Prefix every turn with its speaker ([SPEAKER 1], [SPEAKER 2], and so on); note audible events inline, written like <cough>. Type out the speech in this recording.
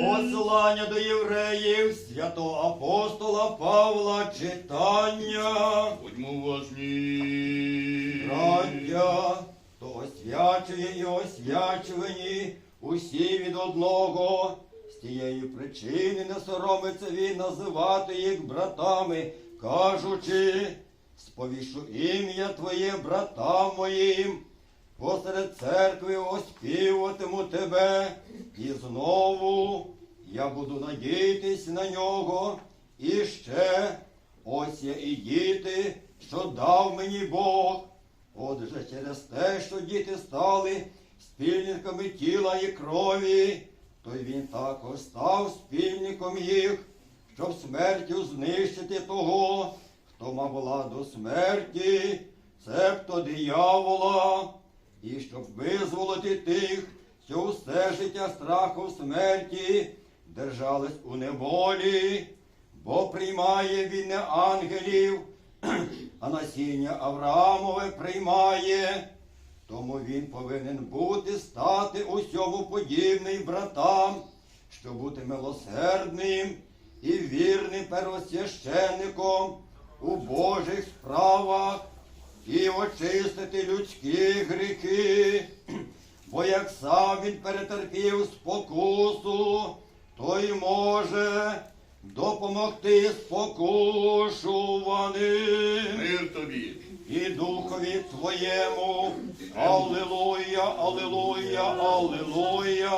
[SPEAKER 1] Посилання до євреїв святого апостола Павла читання.
[SPEAKER 2] Будьмо уважні.
[SPEAKER 1] Браття, то освячує і освячувані усі від одного. З тієї причини не соромиться він називати їх братами, кажучи, сповішу ім'я Твоє братам моїм, посеред церкви оспівуватиму тебе, і знову я буду надіятись на нього, і ще ось я і діти, що дав мені Бог. Отже, через те, що діти стали спільниками тіла і крові, то він також став спільником їх, щоб смертю знищити того, хто мав владу смерті, цебто диявола, і щоб визволити тих, що усе життя страху смерті держались у неволі, бо приймає він не ангелів, <clears throat> а насіння Авраамове приймає. Тому він повинен бути стати усьому подібний братам, щоб бути милосердним і вірним первосвященником у Божих справах і очистити людські гріхи. Бо як сам він перетерпів спокусу, то й може допомогти спокушуваним
[SPEAKER 2] Мир тобі.
[SPEAKER 1] і духові твоєму. Аллилуйя, аллилуйя, аллилуйя.